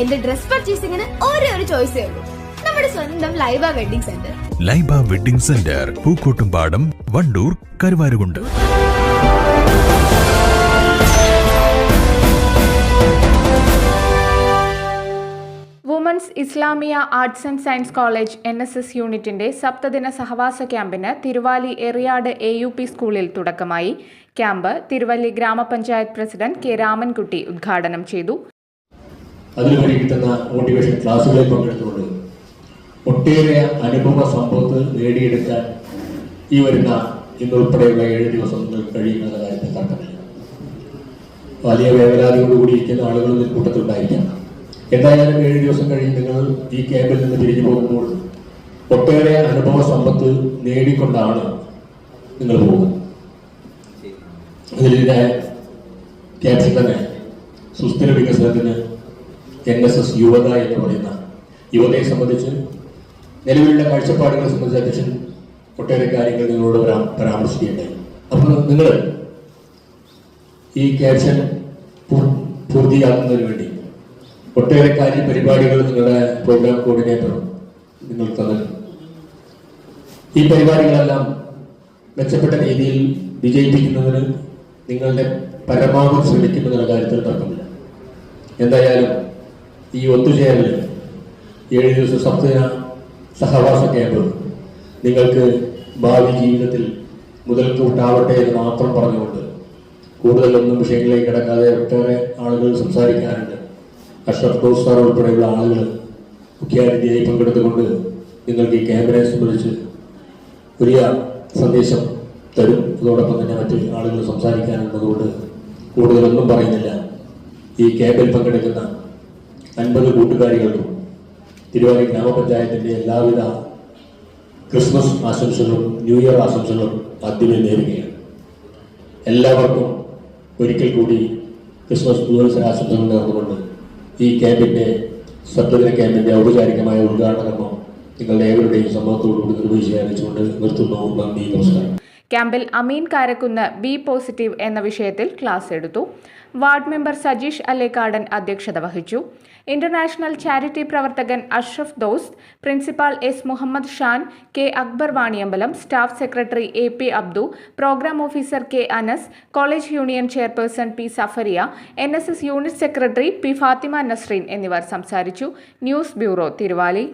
എന്റെ ഡ്രസ് പർച്ചേസിംഗിന് ഒരേ ഒരു ചോയ്സേ ഉള്ളൂ. നമ്മുടെ സ്വന്തം Laiba wedding centre Laiba wedding centre Pookkottumpadam Wandoor Karuvarakundu. Women's Islamiya arts and science college N S S യൂണിറ്റിന്റെ സപ്തദിന സഹവാസ ക്യാമ്പിന് Thiruvali Eriyad A U P സ്കൂളിൽ തുടക്കമായി. ക്യാമ്പ് തിരുവല്ലി ഗ്രാമപഞ്ചായത്ത് പ്രസിഡന്റ് കെ രാമൻകുട്ടി ഉദ്ഘാടനം ചെയ്തു. അതിലുപരി കിട്ടുന്ന മോട്ടിവേഷൻ ക്ലാസ്സുകളിൽ പങ്കെടുത്തുകൊണ്ട് ഒട്ടേറെ അനുഭവ സമ്പത്ത് നേടിയെടുക്കാൻ ഈ വരുന്ന ഇന്നുൾപ്പെടെയുള്ള ഏഴ് ദിവസം നിങ്ങൾക്ക് കഴിയുമെന്ന കാര്യത്തിൽ തർക്കമില്ല. വലിയ വേവലാതിയോടുകൂടി ഇരിക്കുന്ന ആളുകൾ ഇതിൽ കൂട്ടത്തിലുണ്ടായിരിക്കാം. എന്തായാലും ഏഴ് ദിവസം കഴിഞ്ഞ് നിങ്ങൾ ഈ ക്യാമ്പിൽ നിന്ന് തിരിഞ്ഞു പോകുമ്പോൾ ഒട്ടേറെ അനുഭവ സമ്പത്ത് നേടിക്കൊണ്ടാണ് നിങ്ങൾ പോകുന്നത്. അതിലിന്റെ ക്യാപ്ഷൻ തന്നെ സുസ്ഥിര വികസനത്തിന് എൻ എസ് എസ് യുവത എന്ന് പറയുന്ന യുവതയെ സംബന്ധിച്ച് നിലവിലുള്ള കാഴ്ചപ്പാടുകളെ സംബന്ധിച്ച് അധ്യക്ഷൻ ഒട്ടേറെ കാര്യങ്ങൾ നിങ്ങളോട് പരാമർശിക്കേണ്ടത് അപ്പോൾ നിങ്ങൾ ഈ ക്യാപ്ഷൻ പൂർത്തിയാക്കുന്നതിന് വേണ്ടി ഒട്ടേറെ കാര്യ പരിപാടികൾ നിങ്ങളുടെ പ്രോഗ്രാം കോർഡിനേറ്റർ നിങ്ങൾ തന്നിട്ടുണ്ട് ഈ പരിപാടികളെല്ലാം മെച്ചപ്പെട്ട രീതിയിൽ വിജയിപ്പിക്കുന്നതിന് നിങ്ങളുടെ പരമാവധി ശ്രമിക്കുമെന്നുള്ള കാര്യത്തിൽ തർക്കമില്ല. എന്തായാലും ഈ ഒത്തുചേരൽ ഏഴ് ദിവസം സപ്തദിന സഹവാസ ക്യാമ്പ്. നിങ്ങൾക്ക് ഭാവി ജീവിതത്തിൽ മുതൽക്കൂട്ടാവട്ടെ എന്ന് മാത്രം പറഞ്ഞുകൊണ്ട് കൂടുതലൊന്നും വിഷയങ്ങളിലേക്ക് കിടക്കാതെ ഒട്ടേറെ ആളുകൾ സംസാരിക്കാനുണ്ട്. അഷ്റഫ് ഖോസ് സാർ ഉൾപ്പെടെയുള്ള ആളുകൾ മുഖ്യാതിഥിയായി പങ്കെടുത്തുകൊണ്ട് നിങ്ങൾക്ക് ഈ ക്യാമ്പിനെ സംബന്ധിച്ച് വലിയ സന്ദേശം തരും. അതോടൊപ്പം തന്നെ മറ്റ് ആളുകൾ സംസാരിക്കാനുള്ളതുകൊണ്ട് കൂടുതലൊന്നും പറയുന്നില്ല. ഈ ക്യാമ്പിൽ പങ്കെടുക്കുന്ന അൻപത് കൂട്ടുകാരികൾക്കും തിരുവാലി ഗ്രാമപഞ്ചായത്തിന്റെ എല്ലാവിധ ക്രിസ്മസ് ആശംസകളും ന്യൂ ഇയർ ആശംസകളും ആദ്യമേ നേരുകയാണ്. എല്ലാവർക്കും ഒരിക്കൽ കൂടി ക്രിസ്മസ് പുതുവത്സര ആശംസകൾ നേർന്നുകൊണ്ട് ഈ ക്യാമ്പിന്റെ സത്വദിന ക്യാമ്പിന്റെ ഔപചാരികമായ ഉദ്ഘാടന നിങ്ങളുടെ ഏവരുടെയും സമ്മതത്തോടുകൂടി നിർവഹിച്ച് ആരംഭിച്ചുകൊണ്ട് നിർത്തുന്നു. നന്ദി നമസ്കാരം. ക്യാമ്പിൽ അമീൻ കാരക്കുന്ന് ബി പോസിറ്റീവ് എന്ന വിഷയത്തിൽ ക്ലാസ് എടുത്തു. വാർഡ് മെമ്പർ സജീഷ് അല്ലേക്കാടൻ അധ്യക്ഷത വഹിച്ചു. ഇന്റർനാഷണൽ ചാരിറ്റി പ്രവർത്തകൻ Ashraf those principal S Muhammad Shan K Akbar Vaniyambalam staff secretary A P Abdu programme officer K Anas college union chairperson P Safariya N unit secretary P Fathima Nasreen എന്നിവർ സംസാരിച്ചു. News bureau Thiruvali.